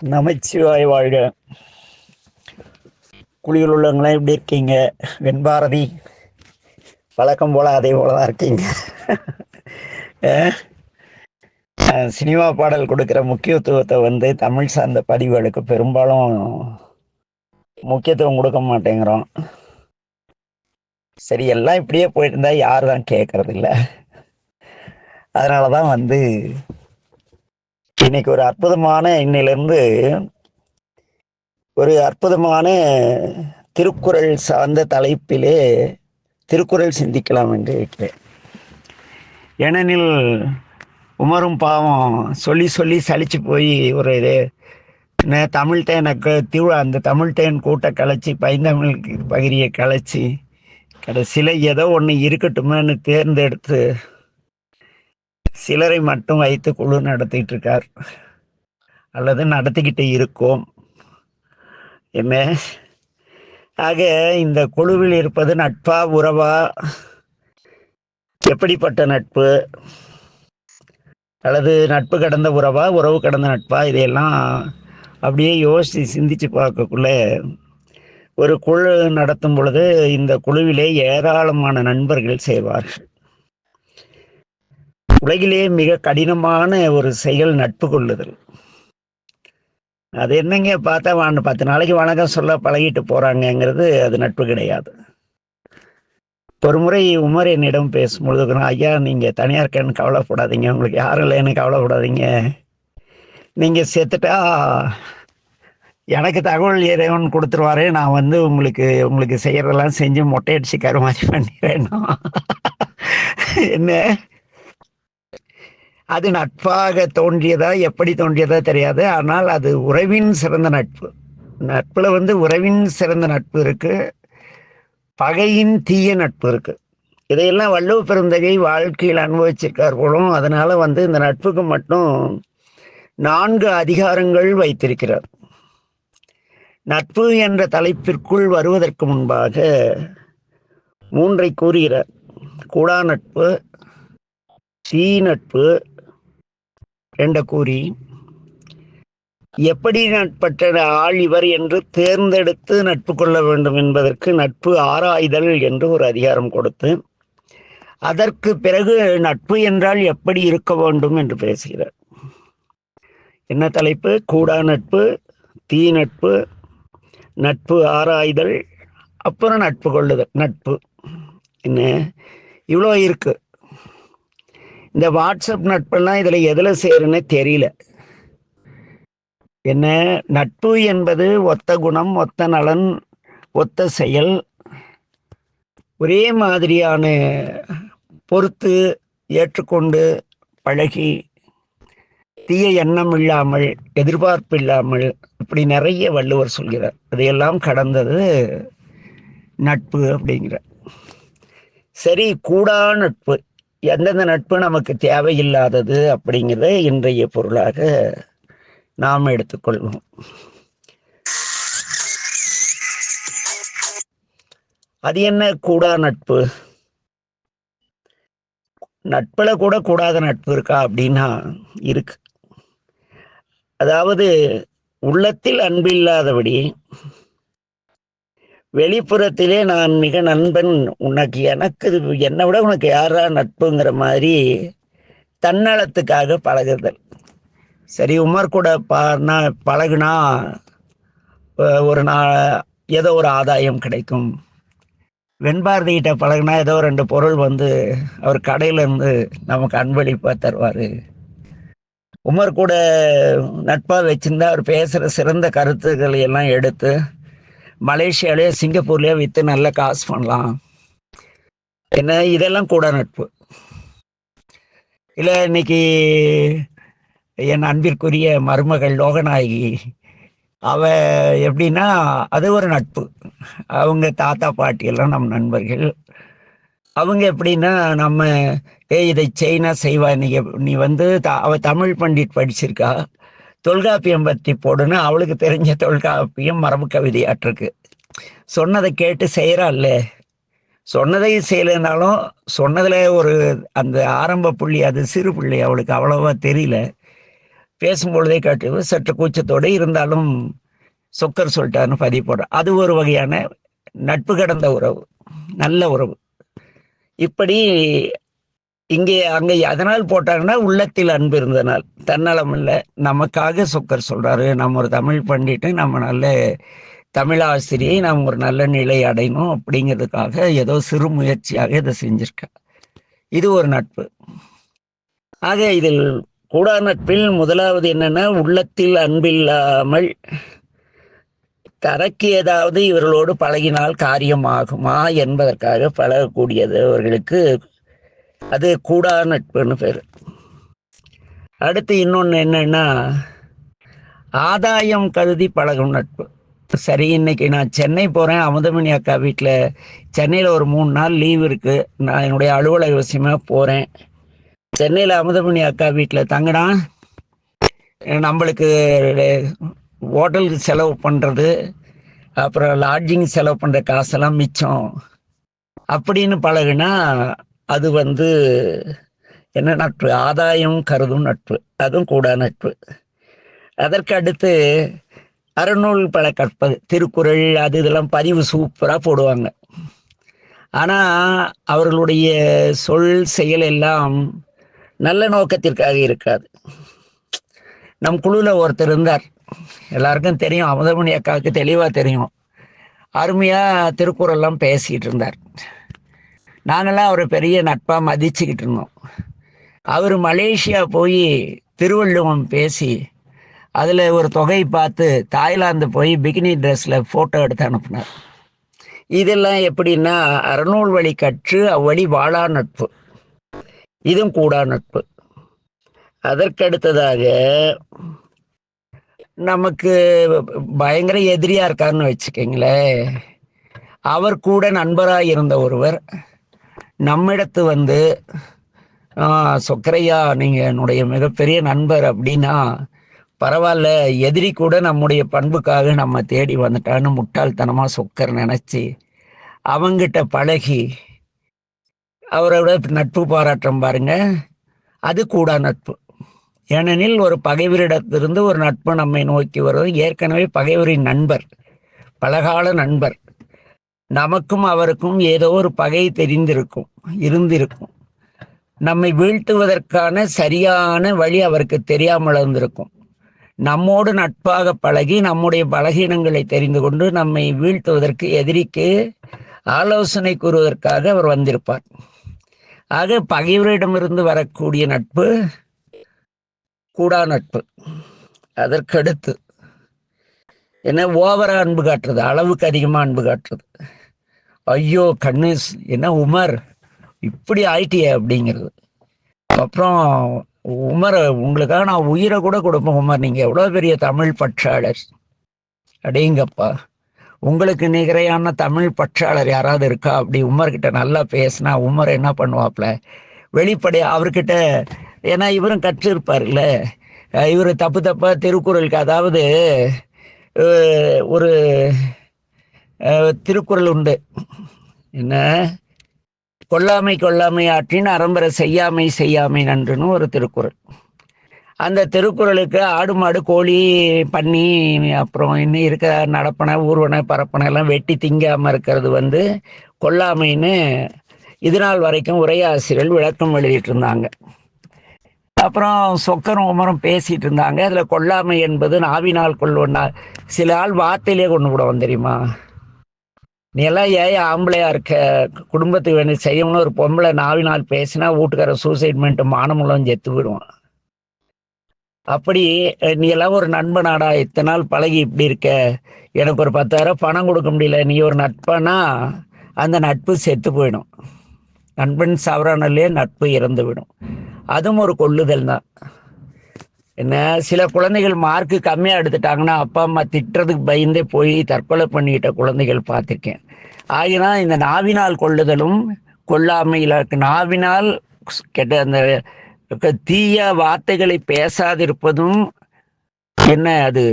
நமச்சிவாய் வாழ்க. குழியில் உள்ளவங்களாம் எப்படி இருக்கீங்க? வெண்பாரதி வழக்கம் போல் அதே போல தான் இருக்கீங்க சினிமா பாடல் கொடுக்குற முக்கியத்துவத்தை வந்து தமிழ் சார்ந்த பதிவுகளுக்கு பெரும்பாலும் முக்கியத்துவம் கொடுக்க மாட்டேங்கிறோம். சரி எல்லாம் இப்படியே போயிருந்தா யார் தான் கேட்கறது அதனால தான் வந்து இன்னைக்கு ஒரு அற்புதமான இன்னிலிருந்து ஒரு அற்புதமான திருக்குறள் சார்ந்த தலைப்பிலே திருக்குறள் சிந்திக்கலாம் என்று இருக்கிறேன். ஏனெனில் உமரும் பாவம் சொல்லி சொல்லி சலிச்சு போய் ஒரு இது என்ன தமிழ் தேனுக்கு அந்த தமிழ் தேன் கூட்ட கலைச்சி பைந்தமிழ் பகிரியை கலைச்சி கடைசியில் ஏதோ ஒன்று இருக்கட்டுமேன்னு தேர்ந்தெடுத்து சிலரை மட்டும் வைத்து குழு நடத்திட்டு இருக்கார் அல்லது நடத்திக்கிட்டு இருக்கோம். என்ன? ஆக இந்த குழுவில் இருப்பது நட்பா உறவா? எப்படிப்பட்ட நட்பு? அல்லது நட்பு கடந்த உறவா உறவு கடந்த நட்பா? இதையெல்லாம் அப்படியே யோசித்து சிந்திச்சு பார்க்கக்குள்ள ஒரு குழு நடத்தும் பொழுது இந்த குழுவிலே ஏராளமான நண்பர்கள் செய்வார்கள் உலகிலே மிக கடினமான ஒரு செயல் நட்பு கொள்ளுதல். அது என்னங்க பார்த்தா வாங்க பத்து நாளைக்கு வணக்கம் சொல்ல பழகிட்டு போறாங்கங்கிறது அது நட்பு கிடையாது. ஒரு முறை உமர் என்னிடம் பேசும்பொழுது ஐயா நீங்க தனியா இருக்கேன்னு கவலைப்படாதீங்க. உங்களுக்கு யாரும் இல்லைன்னு கவலைப்படாதீங்க. நீங்க செத்துட்டா எனக்கு தகவல் இறைவன் கொடுத்துருவாரு. நான் வந்து உங்களுக்கு உங்களுக்கு செய்யறதெல்லாம் செஞ்சு மொட்டையடிச்சு கருமாதி பண்ணிடுறேன் என்ன? அது நட்பாக தோன்றியதா எப்படி தோன்றியதா தெரியாது. ஆனால் அது உறவின் சிறந்த நட்பு. நட்பில் வந்து உறவின் சிறந்த நட்பு இருக்கு. பகையின் தீய நட்பு இருக்கு. இதையெல்லாம் வள்ளுவ பெருந்தகை வாழ்க்கையில் அனுபவிச்சிருக்கார் போலும் அதனால வந்து இந்த நட்புக்கு மட்டும் நான்கு அதிகாரங்கள் வைத்திருக்கிறார். நட்பு என்ற தலைப்பிற்குள் வருவதற்கு முன்பாக மூன்றை கூறுகிறார். கூடா நட்பு தீ நட்பு என்று கூறி எப்படி நட்பற்ற ஆள் இவர் என்று தேர்ந்தெடுத்து நட்பு கொள்ள வேண்டும் என்பதற்கு நட்பு ஆராய்தல் என்று ஒரு அதிகாரம் கொடுத்து அதற்கு பிறகு நட்பு என்றால் எப்படி இருக்க வேண்டும் என்று பேசுகிறார். என்ன தலைப்பு? கூடா நட்பு தீ நட்பு நட்பு ஆராய்தல் அப்புறம் நட்பு கொள்ளுதல் நட்பு. என்ன? இவ்வளோ இருக்குது இந்த வாட்ஸ்அப் நட்பெல்லாம் இதில் எதில் சேருன்னு தெரியல. என்ன? நட்பு என்பது ஒத்த குணம் ஒத்த நலன் ஒத்த செயல். ஒரே மாதிரியான பொறுத்து ஏற்றுக்கொண்டு பழகி தீய எண்ணம் இல்லாமல் எதிர்பார்ப்பு இல்லாமல் இப்படி நிறைய வள்ளுவர் சொல்கிறார். அதையெல்லாம் கடந்தது நட்பு அப்படிங்கிற. சரி கூடா நட்பு. எந்தெந்த நட்பு நமக்கு தேவையில்லாதது அப்படிங்கிறத இன்றைய பொருளாக நாம் எடுத்துக்கொள்வோம். அது என்ன கூடா நட்பு? நட்புல கூட கூடாத நட்பு இருக்கா அப்படின்னா இருக்கு. அதாவது உள்ளத்தில் அன்பில்லாதபடி வெளிப்புறத்திலே நான் மிக நண்பன் உனக்கு எனக்கு என்னை விட உனக்கு யாரா நட்புங்கிற மாதிரி தன்னலத்துக்காக பழகுதல். சரி உமர் கூட பா பழகுனா ஒரு நாள் ஏதோ ஒரு ஆதாயம் கிடைக்கும். வெண்பாரதிகிட்ட பழகுனா ஏதோ ரெண்டு பொருள் வந்து அவர் கடையிலேருந்து நமக்கு அன்பளிப்பாக தருவார். உமர் கூட நட்பாக வச்சுருந்தா அவர் பேசுகிற சிறந்த கருத்துக்களை எல்லாம் எடுத்து மலேசியாலேயோ சிங்கப்பூர்லேயோ விற்று நல்ல காசு பண்ணலாம். என்ன இதெல்லாம் கூட நட்பு. இல்லை இன்னைக்கு என் அன்பிற்குரிய மருமகள் லோகநாயகி அவ எப்படின்னா அது ஒரு நட்பு. அவங்க தாத்தா பாட்டி எல்லாம் நம் நண்பர்கள். அவங்க எப்படின்னா நம்ம ஏய் இதை செய்னா செய்வா நீ நீ வந்து த- அவள் தமிழ் பண்டிட் படிச்சிருக்கா. தொல்காப்பியம் பற்றி போடுன்னு அவளுக்கு தெரிஞ்ச தொல்காப்பியம் மரபு கவிதையாட்டிருக்கு சொன்னதை கேட்டு செய்கிறாள்ல சொன்னதை செய்யலைனாலும் சொன்னதில் ஒரு அந்த ஆரம்ப புள்ளி அது சிறு புள்ளி அவளுக்கு அவ்வளோவா தெரியல. பேசும்பொழுதே காட்டு சற்று கூச்சத்தோடு இருந்தாலும் சொக்கர் சொல்லிட்டாருன்னு பதிவு போடுறேன் அது ஒரு வகையான நட்பு கடந்த உறவு நல்ல உறவு. இப்படி இங்கே அங்கே அதனால் போட்டாங்கன்னா உள்ளத்தில் அன்பு இருந்தனால். தன்னலம் இல்லை. நமக்காக சொக்கர் சொல்கிறாரு நம்ம ஒரு தமிழ் பண்ணிட்டு நம்ம நல்ல தமிழாசிரியை நாம் ஒரு நல்ல நிலை அடையணும் அப்படிங்கிறதுக்காக ஏதோ சிறு முயற்சியாக இதை செஞ்சிருக்க இது ஒரு நட்பு. ஆக இதில் கூடா நட்பில் முதலாவது என்னென்னா உள்ளத்தில் அன்பில்லாமல் தனக்கு ஏதாவது இவர்களோடு பழகினால் காரியமாகுமா என்பதற்காக பழகக்கூடியது அவர்களுக்கு அது கூடா நட்புன்னு பேர். அடுத்து இன்னொன்று என்னன்னா ஆதாயம் கருதி பழகும் நட்பு. சரி இன்னைக்கு நான் சென்னை போகிறேன் அமுதமணி அக்கா வீட்டில் சென்னையில் ஒரு மூணு நாள் லீவ் இருக்கு. நான் என்னுடைய அலுவலக விஷயமா போகிறேன் சென்னையில் அமுதமணி அக்கா வீட்டில் தங்கினா நம்மளுக்கு ஹோட்டலுக்கு செலவு பண்ணுறது அப்புறம் லாட்ஜிங் செலவு பண்ணுற காசெல்லாம் மிச்சம். அப்படின்னு பழகுனா அது வந்து என்ன நட்பு? ஆதாயம் கருதும் நட்பு. அதுவும் கூட நட்பு. அதற்கு அடுத்து அறநூல் பல கற்பது திருக்குறள் அது இதெல்லாம் பதிவு சூப்பராக போடுவாங்க. ஆனால் அவர்களுடைய சொல் செயல் எல்லாம் நல்ல நோக்கத்திற்காக இருக்காது. நம் குழுவில் ஒருத்தர் இருந்தார். எல்லாருக்கும் தெரியும். அமுதமணி அக்காவுக்கு தெளிவாக தெரியும். அருமையாக திருக்குறள்லாம் பேசிகிட்டு இருந்தார். நாங்கள்லாம் அவரை பெரிய நட்பாக மதிச்சுக்கிட்டு இருந்தோம். அவர் மலேசியா போய் திருவள்ளுவம் பேசி அதில் ஒரு தொகை பார்த்து தாய்லாந்து போய் பிகினி ட்ரெஸ்ஸில் ஃபோட்டோ எடுத்து அனுப்புனார். இதெல்லாம் எப்படின்னா அறநூல் வழி கற்று அவ்வழி வாழா நட்பு. இதுவும் கூடா நட்பு. அதற்கடுத்ததாக நமக்கு பயங்கர எதிரியாக இருக்காருன்னு வச்சுக்கோங்களேன். அவர் கூட நண்பராக இருந்த ஒருவர் நம்மிடத்து வந்து சொக்கரையா நீங்கள் என்னுடைய மிகப்பெரிய நண்பர் அப்படின்னா பரவாயில்ல எதிரி கூட நம்முடைய பண்புக்காக நம்ம தேடி வந்துட்டான்னு முட்டாள்தனமாக சொக்கர் நினச்சி அவங்கிட்ட பழகி அவரோட நட்பு பாராட்டம் பாருங்க அது கூட நட்பு. ஏனெனில் ஒரு பகைவரிடத்திலிருந்து ஒரு நட்பு நம்மை நோக்கி வருவது ஏற்கனவே பகைவரின் நண்பர் பலகால நண்பர். நமக்கும் அவருக்கும் ஏதோ ஒரு பகை தெரிந்திருக்கும் இருந்திருக்கும். நம்மை வீழ்த்துவதற்கான சரியான வழி அவருக்கு தெரியாமல் இருந்திருக்கும். நம்மோடு நட்பாக பழகி நம்முடைய பலகீனங்களை தெரிந்து கொண்டு நம்மை வீழ்த்துவதற்கு எதிரிக்கு ஆலோசனை கூறுவதற்காக அவர் வந்திருப்பார். ஆக பகைவரிடமிருந்து வரக்கூடிய நட்பு கூடா நட்பு. அதற்கடுத்து என்ன ஓவரா அன்பு காட்டுறது அளவுக்கு அதிகமாக அன்பு காட்டுறது. ஐயோ கண்ணு என்ன உமர்? இப்படி ஆயிட்டியே அப்படிங்கிறது. அப்புறம் உமர் உங்களுக்காக நான் உயிரை கூட கொடுப்பேன் உமர். நீங்கள் எவ்வளோ பெரிய தமிழ் பற்றாளர்? அப்படிங்கப்பா உங்களுக்கு நிகரையான தமிழ் பற்றாளர் யாராவது இருக்கா? அப்படி உமர்கிட்ட நல்லா பேசினா உமர் என்ன பண்ணுவாப்ல வெளிப்படை அவர்கிட்ட ஏன்னா இவரும் கற்றிருப்பார்ல இவர் தப்பு தப்பாக திருக்குறளுக்கு அதாவது ஒரு திருக்குறள் உண்டு. என்ன? கொல்லாமை கொல்லாமை ஆற்றின் அறம்பர செய்யாமை செய்யாமை நன்றுன்னு ஒரு திருக்குறள். அந்த திருக்குறளுக்கு ஆடு மாடு கோழி பண்ணி அப்புறம் இன்னும் இருக்க நடப்பனை ஊர்வனை பரப்பனை எல்லாம் வெட்டி திங்காமல் இருக்கிறது வந்து கொல்லாமைன்னு இது நாள் வரைக்கும் உரையாசிரியர்கள் விளக்கம் எழுதிட்டு இருந்தாங்க அப்புறம் சொக்கரும் உமரும் பேசிட்டு இருந்தாங்க. அதில் கொல்லாமை என்பது நாவினால் கொள்வனா சில ஆள் வார்த்தையிலே கொண்டு விடுவோம் தெரியுமா? நீ எல்லாம் ஏன் ஆம்பளையா இருக்க? குடும்பத்துக்கு வேணும் செய்யணும்னு ஒரு பொம்பளை நாவினால் பேசினா வீட்டுக்கார சூசைட் பண்ணிட்டு மானமுள்ளவன் செத்து விடுவான் அப்படி நீ எல்லாம் ஒரு நண்பனாடா இத்தனை நாள் பழகி இப்படி இருக்க? எனக்கு ஒரு பத்தாயிரம் பணம் கொடுக்க முடியல. நீ ஒரு நட்பனா? அந்த நட்பு செத்து போயிடும். நண்பன் சவரனிலே நட்பு இறந்து விடும் அதுவும் ஒரு கொள்ளுதல் தான். என்ன சில குழந்தைகள் மார்க்கு கம்மியாக எடுத்துட்டாங்கன்னா அப்பா அம்மா திட்டுறதுக்கு பயந்தே போய் தற்கொலை பண்ணிக்கிட்ட குழந்தைகள் பார்த்துருக்கேன். ஆகினா இந்த நாவினால் கொள்ளுதலும் கொல்லாமையில் நாவினால் கெட்ட அந்த தீய வார்த்தைகளை பேசாதிருப்பதும் என்ன அது?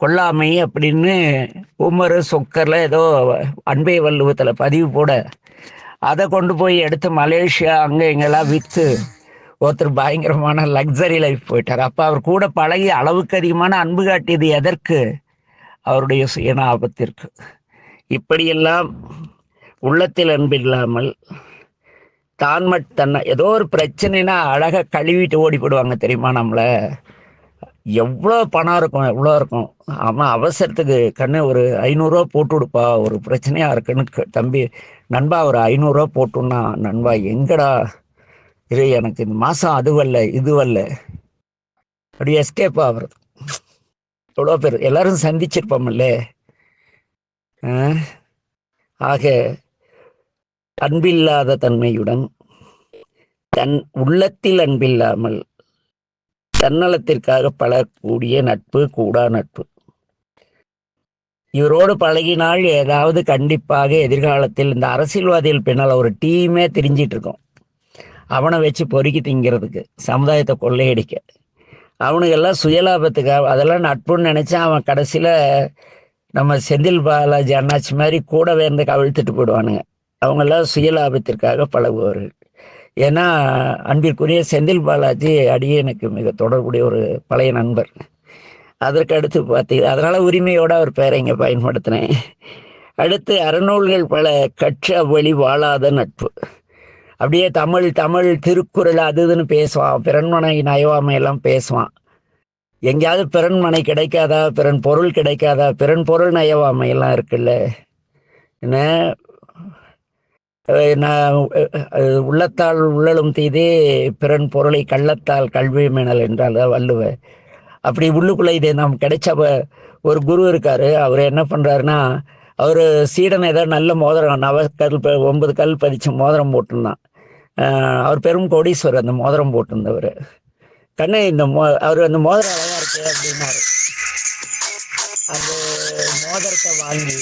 கொல்லாமை அப்படின்னு உமரு சொக்கரில் ஏதோ அன்பை வல்லுவத்தில் பதிவு போட அதை கொண்டு போய் எடுத்து மலேசியா அங்கே இங்கெல்லாம் விற்று ஒருத்தர் பயங்கரமான லக்ஸரி லைஃப் போயிட்டார். அப்போ அவர் கூட பழகி அளவுக்கு அதிகமான அன்பு காட்டியது எதற்கு? அவருடைய சுயநாபத்திற்கு இப்படியெல்லாம் உள்ளத்தில் அன்பு இல்லாமல் தான் மட்டும் தன்னை ஏதோ ஒரு பிரச்சனைனா அழகாக கழுவிட்டு ஓடி போடுவாங்க தெரியுமா நம்மளை? எவ்வளோ பணம் இருக்கும் எவ்வளோ இருக்கும். அவன் அவசரத்துக்கு கண்ணு ஒரு ஐநூறுரூவா போட்டு விடுப்பா ஒரு பிரச்சனையாக இருக்குன்னு க- தம்பி நண்பா ஒரு ஐநூறுரூவா போட்டுன்னா நண்பா எங்கடா இது எனக்கு இந்த மாதம் அதுவல்ல இதுவல்ல. அப்படி எஸ்கேப் ஆகுறது. எவ்வளோ பேர் எல்லாரும் சந்திச்சிருப்போம்ல. ஆ? ஆக அன்பில்லாத தன்மையுடன் தன் உள்ளத்தில் அன்பில்லாமல் தன்னலத்திற்காக பழகக்கூடிய நட்பு கூடா நட்பு. இவரோடு பழகினால் ஏதாவது கண்டிப்பாக எதிர்காலத்தில் இந்த அரசியல்வாதிகள் பின்னால் ஒரு டீமே திரிஞ்சிட்டு இருக்கோம். அவனை வச்சு பொறுக்கி திங்கிறதுக்கு சமுதாயத்தை கொள்ளையடிக்க. அவனுக்கெல்லாம் சுயலாபத்துக்காக அதெல்லாம் நட்புன்னு நினச்சா அவன் கடைசியில் நம்ம செந்தில் பாலாஜி அண்ணாச்சி மாதிரி கூடவே இருந்து கவிழ்த்துட்டு போயிடுவானுங்க. அவங்கெல்லாம் சுயலாபத்திற்காக பழகுவார்கள். ஏன்னா அன்பிற்குரிய செந்தில் பாலாஜி அடியே எனக்கு மிக தொடர்புடைய ஒரு பழைய நண்பர். அதற்கு அடுத்து பார்த்தீங்க அதனால் உரிமையோடு அவர் பேரை இங்கே பயன்படுத்தினேன். அடுத்து அறநூல்கள் பல கற்ற வழி வாழாத நட்பு. அப்படியே தமிழ் தமிழ் திருக்குறள் அது இதுன்னு பேசுவான். பிறன்மனை நயவாமை எல்லாம் பேசுவான். எங்கேயாவது பிறன்மனை கிடைக்காதா? பிறன் பொருள் கிடைக்காதா? பிறன் பொருள் நயவாமை எல்லாம் இருக்குல்ல. என்ன? நான் உள்ளத்தால் உள்ளலும் தீதே பிறன் பொருளை கள்ளத்தால் கல்வி மேனல் என்றால் வள்ளுவ அப்படி உள்ளுக்குள்ள இது நாம் கிடைச்ச ஒரு குரு இருக்காரு. அவர் என்ன பண்றாருன்னா அவர் சீடன் ஏதோ நல்ல மோதிரம் நவ கல் ஒன்பது கல் பதிச்சு மோதிரம் போட்டிருந்தான். அவர் பெரும் கோடீஸ்வரர் அந்த மோதிரம் போட்டிருந்தவர். கண்ணை இந்த மோ அவர் அந்த மோதிரம் அழகா இருக்கு அப்படின்னாரு. அந்த மோதிரத்தை வாங்கி